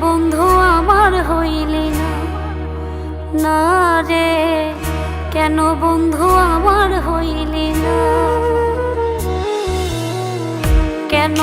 বন্ধু আমার হইলি না। না রে কেন বন্ধু আমার হইলি না? কেন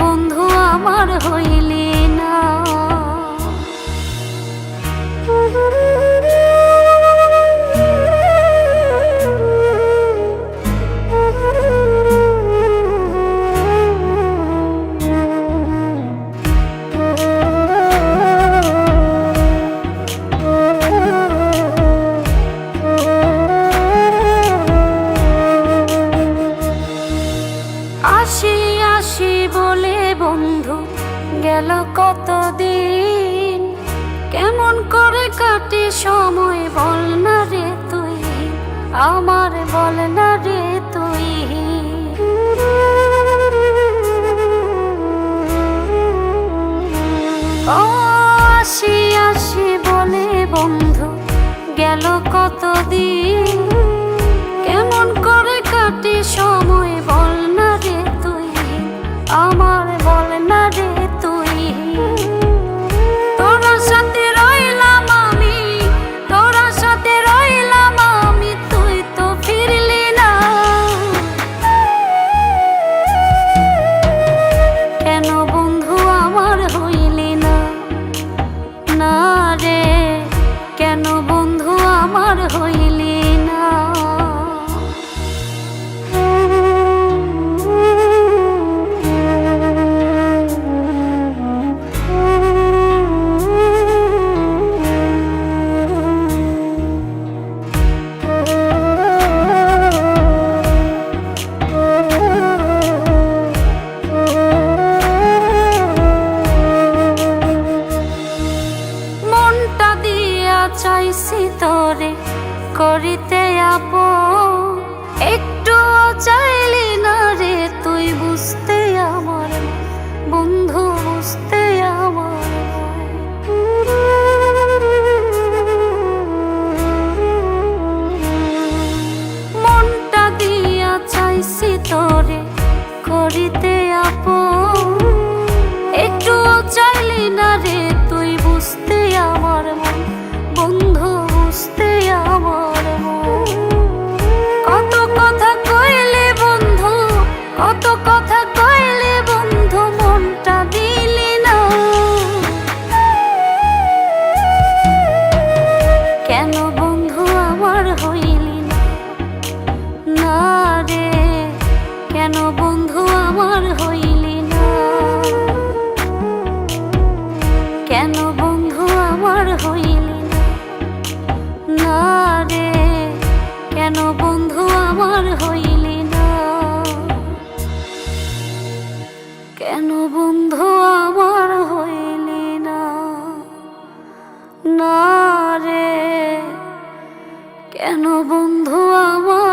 বন্ধু আমার হইলি করে কাটে সময় বল না রে তুই। আমার বল না রে তুই। ও আমার হইলি না করিতে একটু চাইলি না রে তুই বুঝতে আমার, বন্ধু বুঝতে আমার মনটা দিয়া চাইছি তোরে করিতে আপন। একটু চাইলি না রে তুই বুঝতে আমার মন, বন্ধু বুঝতে আমার মন। বন্ধু আমার হইলি না। কেন বন্ধু আমার হইলি না? রে, কেন বন্ধু আমার হইলি না? কেন বন্ধু আমার হইলি না? না রে, কেন বন্ধু আমার